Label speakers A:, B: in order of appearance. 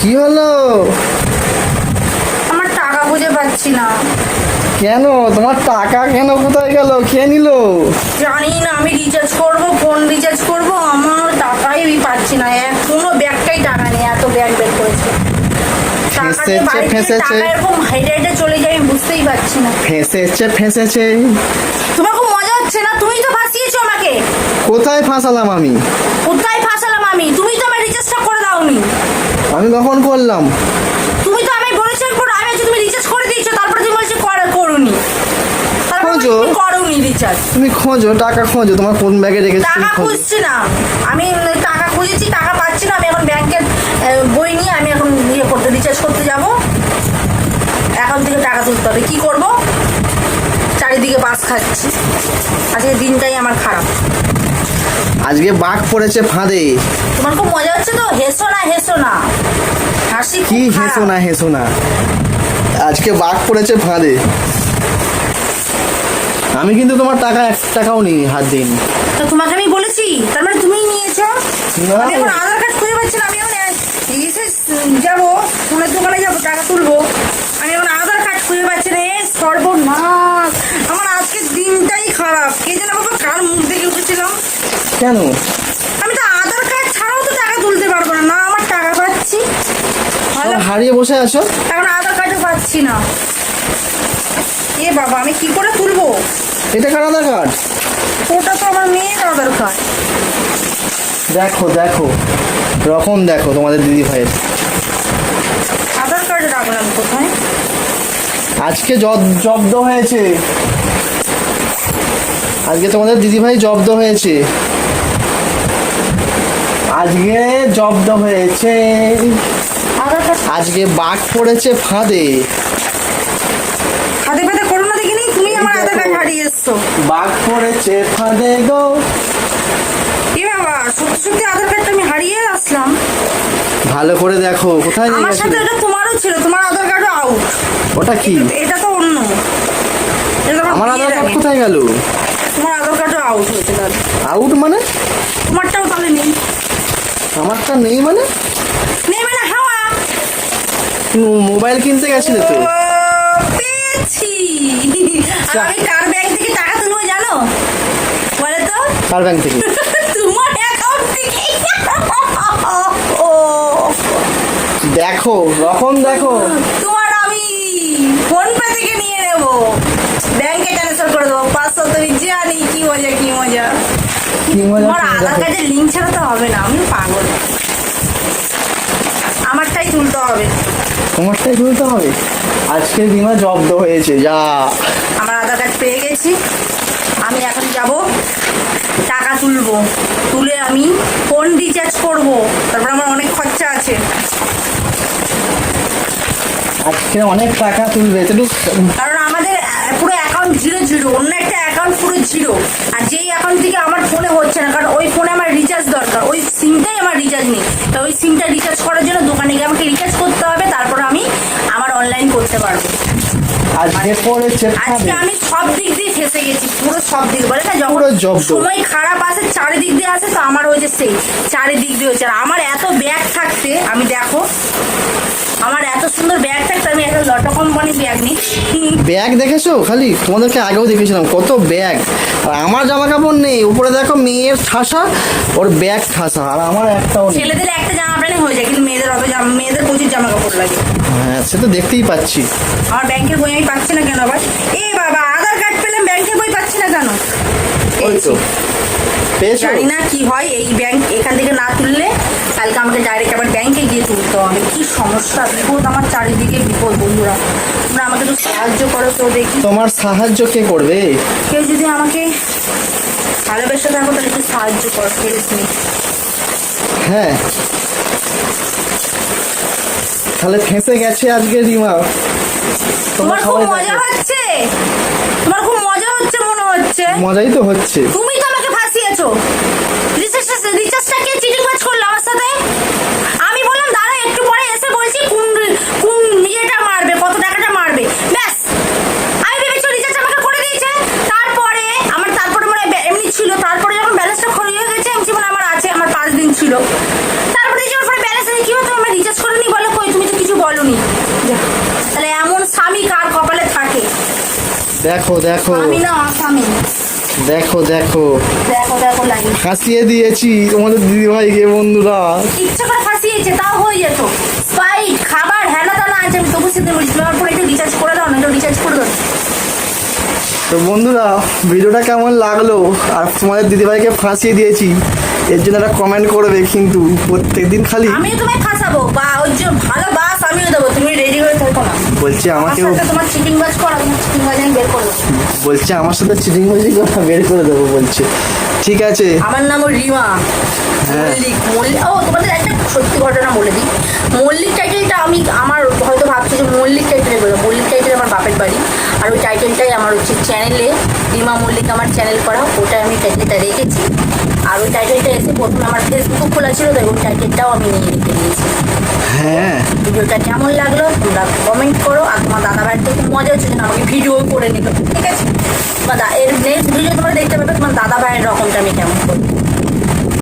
A: কি হলো?
B: আমার টাকা খুঁজে পাচ্ছি না।
A: কেন? তোমার টাকা কেন কোথায় গেল? কে নিল?
B: জানি না আমি রিচার্জ করব ফোন রিচার্জ করব আমার টাকাই পাচ্ছি না। এক কোনো ব্যাগটাই টাকা নেই এত ব্যাগ বের করেছে।
A: ফেঁসেছে, ফেঁসেছে।
B: এরকম হেঁটে হেঁটে চলে যাই আমি বুঝতেই পারছি না।
A: ফেঁসেছে ফেঁসেছে।
B: তোমার খুব মজা হচ্ছে না? তুমি তো ফাঁসিয়েছো আমাকে।
A: কোথায় ফাঁসালাম আমি?
B: কোথায় ফাঁসালাম আমি? তুমি তো আমার রিচার্জটা করে দাওনি।
A: আমি কখন করলাম?
B: তুমি তো আমি পুরো আমি তুমি রিচার্জ করে দিয়েছ তারপরে তুমি বলছো করে করুনি।
A: খোঁজো।
B: করোনি রিচার্জ
A: তুমি খোঁজো টাকা খোঁজো তোমার কোন ব্যাগে রেখেছো
B: টাকা
A: খোঁজো।
B: খুঁজছি না। আমি টাকা খুঁজেছি টাকা পাচ্ছি না আমি এখন ব্যাংকের বই নিয়ে আমি এখন ইয়ে করতে রিচার্জ করতে যাব। অ্যাকাউন্ট থেকে টাকা তুলতে হবে। কি করব? চারিদিকে বাস খাচ্ছি। আজকে দিনটাই আমার খারাপ।
A: আজকে বাঘ পড়েছে ফাঁদে।
B: তোমার খুব মজা হচ্ছে তো? হেসো না হেসো না। হাসি
A: কি হেসো না হেসো না। আজকে বাঘ পড়েছে ফাঁদে। আমি কিন্তু তোমার টাকা এক টাকাও নিই হাত দিইনি।
B: তো তোমাকে আমি বলেছি তার মানে তুমিই নিয়েছো?
A: না।
B: আমি এখন আধার কার্ড খুঁজে পাচ্ছি না আমি এখন এসে যাব ফোনের দোকানে যাব টাকা তুলবো। আমি এখন আধার কার্ড খুঁজে পাচ্ছি না এ সর্বনাশ আমার আজকের দিনটাই খারাপ কে যেন বাবা কার মুখ দেখে উঠেছিলাম
A: কেন?
B: আমি তো আধার কার্ড ছাড়াও তো টাকা তুলতে পারব না না আমার টাকা পাচ্ছি। ভালো
A: হারিয়ে বসে আছো?
B: এখন আধার কার্ডও পাচ্ছি না। এ বাবা আমি কি করে তুলবো?
A: এটা কার আধার কার্ড?
B: ওটা তো আমার মেয়ের আধার কার্ড।
A: দেখো দেখো। রকম দেখো তোমাদের দিদি ভাইয়ের।
B: আধার কার্ড রাখলাম কোথায়?
A: আজকে জব্দ হয়েছে। আজকে তোমাদের দিদিভাই জব্দ হয়েছে। আজকে জব্দ হয়েছে।
B: কার্ড
A: আজকে বাঘ পড়েছে ফাঁদে।
B: হাতে পাতে করো না দেখিনি তুমি আমার আধার কার্ড হারিয়ে এসছো।
A: বাঘ পড়েছে ফাঁদে গো।
B: এ বাবা সত্যি সত্যি আধার কার্ডটা আমি হারিয়ে আসলাম।
A: ভালো করে দেখো কোথায় নিয়ে
B: আমার সাথে ওটা তোমারও ছিল তোমার আধার কার্ডও আউট
A: ওটা কি?
B: এটা তো অন্য। এটা
A: আমার আধার কার্ড কোথায় গেল?
B: তোমার আধার কার্ডও আউট হয়েছে তাহলে
A: আউট মানে?
B: তোমারটাও তাহলে নেই।
A: আমারটা নেই মানে?
B: নেই মানে হাওয়া।
A: তুমি মোবাইল কিনতে গেছিলে তো?
B: পেয়েছি। আমি কার ব্যাংক থেকে টাকা তুলবো জানো? বলে তো।
A: কার ব্যাংক থেকে।
B: তোমার অ্যাকাউন্ট থেকে।
A: দেখো রকম দেখো?
B: তোমার আমি ফোন পে থেকে নিয়ে নেব। ব্যাংকে ট্রান্সফার করে দেবো। পাঁচশো তুমি জানি কি মজা কি মজা। তোমার আধার কার্ডের লিঙ্ক ছাড়া তো হবে না আমি পাগল। আমারটাই তুলতে হবে।
A: তোমারটাই তুলতে হবে? আজকে বিমা জব্দ হয়েছে যা।
B: আমার আধার কার্ড পেয়ে গেছি। আমি এখন যাব টাকা তুলবো। তুলে আমি ফোন রিচার্জ করব। তারপর আমার অনেক খরচা আছে।
A: আজকে অনেক টাকা তুলবে
B: কারণ আমাদের অ্যাকাউন্ট জিরো জিরো অন্য একটা অ্যাকাউন্ট পুরো জিরো আর যেই অ্যাকাউন্ট থেকে আমার ফোনে হচ্ছে না কারণ ওই ফোনে আমার রিচার্জ দরকার। ওই সিমটাই আমার রিচার্জ নেই। তো ওই সিমটা রিচার্জ করার জন্য দোকানে গিয়ে আমাকে রিচার্জ করতে হবে তারপর আমি আমার অনলাইন করতে পারব।
A: আজকে
B: আজকে আমি সব দিক দিয়ে ফেসে গেছি পুরো সব দিক বলে না যখন। সময় খারাপ আসে চারিদিক দিয়ে আসে তো আমার হয়েছে সেই চারিদিক দিয়ে হচ্ছে। আর আমার এত ব্যাগ থাকতে আমি দেখো আমার এত সুন্দর ব্যাগ থাকতে আমি একটা লটো কোম্পানি ব্যাগ নিই
A: ব্যাগ দেখেছ? খালি তোমাদেরকে আগেও দেখেছিলাম কত ব্যাগ আর আমার জামা কাপড় নেই উপরে দেখো মেয়ের ঠাসা ওর ব্যাগ ঠাসা আর আমার একটাও নেই।
B: ছেলেদের একটা জামা প্যান্টে হয়ে যায় কিন্তু মেয়েদের অত জামা মেয়েদের প্রচুর জামা কাপড় লাগে।
A: হ্যাঁ সে তো দেখতেই পাচ্ছি।
B: আমার ব্যাংকের বই আমি পাচ্ছি না কেন আবার? এ বাবা আধার কার্ড পেলাম ব্যাংকের বই পাচ্ছি না কেন?
A: ওই তো। পেয়েছ?
B: জানি না কি হয় এই ব্যাংক এখান থেকে না তুললে কালকে আমাকে ডাইরেক্ট আবার গিয়ে কি সমস্যা? বিপদ আমার চারিদিকে বিপদ বন্ধুরা। তোমরা আমাকে একটু সাহায্য করো তো দেখি।
A: তোমার সাহায্য কে করবে?
B: কেউ যদি আমাকে ভালোবেসে থাকো তাহলে একটু সাহায্য করো হেল্প মি
A: হ্যাঁ। তাহলে ফেঁসে গেছে আজকে রিমা। তোমার
B: খুব মজা হচ্ছে। তোমার খুব মজা হচ্ছে মনে হচ্ছে।
A: মজাই তো হচ্ছে।
B: তুমি তো আমাকে ফাঁসিয়েছো রিচার্জ রিচার্জটা কে চিটিং বাজ করল আমার সাথে আমি বললাম দাঁড়া একটু পরে এসে বলছি কোন কোন ইয়েটা মারবে কত টাকাটা মারবে ব্যাস আমি ভেবেছি রিচার্জ আমাকে করে দিয়েছে তারপরে আমার তারপরে মানে বে- এমনি ছিল তারপরে যখন ব্যালেন্সটা খরচ হয়ে গেছে আমি জীবন আমার আছে আমার পাঁচ দিন ছিল তারপরে যখন পরে ব্যালেন্স নেই কি হতো আমার রিচার্জ করে নি বলো বলনি যা। তাহলে এমন স্বামী কার কপালে থাকে?
A: দেখো দেখো।
B: আমি না আসামি
A: দেখো দেখো।
B: দেখো দেখো লাইন
A: হাসিয়ে দিয়েছি তোমাদের দিদিভাইকে বন্ধুরা।
B: ইচ্ছে করে ফাঁসিয়েছে তাও হয়ে যেত। খাবার হ্যানা তানা আছে আমি তবু সেদিন বলছি তোমার ফোনে একটু রিচার্জ করে দাও না একটু রিচার্জ করে দাও
A: তো বন্ধুরা ভিডিওটা কেমন লাগল? আর তোমাদের দিদিভাইকে ফাঁসিয়ে দিয়েছি। এর জন্য একটা কমেন্ট করবে কিন্তু প্রত্যেকদিন খালি
B: আমিও তোমায় ফাঁসাবো। বা ওই যে ভালো বাস আমিও দেবো তুমি রেডি হয়ে থাকো না।
A: বলছে
B: সাথে তোমার চিটিং বাজ করো তোমার চিটিং বাজ বের করব
A: বলছে আমার সাথে চিটিং বাজি কথা বের করে দেবো বলছে। ঠিক আছে।
B: আমার নাম রিমা।
A: হ্যাঁ।
B: মল্লিক মল্লিক। ও তোমাদের একটা সত্যি ঘটনা বলে দিই। মল্লিক টাইটেলটা আমি আমার হয়তো ভাবছি যে মল্লিক টাইটেলে বলব মল্লিক টাইটেল আমার বাপের বাড়ি। আর ওই টাইটেলটাই আমার হচ্ছে চ্যানেলে রিমা মল্লিক আমার চ্যানেল করা। ওটাই আমি টাইটেলটা রেখেছি। আর ওই টাইটেলটা এসে প্রথমে আমার ফেসবুকও খোলা ছিল তাই ওই টাইটেলটাও আমি নিয়ে নিতে দিয়েছি
A: হ্যাঁ।
B: ভিডিওটা কেমন লাগল তোমরা কমেন্ট করো আর তোমার দাদা ভাইয়ের তো খুব মজা হচ্ছে না আমাকে ভিডিও করে নিল ঠিক আছে? বা এর নেক্সট ভিডিও তোমরা দেখতে পাবে তোমার দাদা ভাইয়ের রকমটা আমি কেমন করব।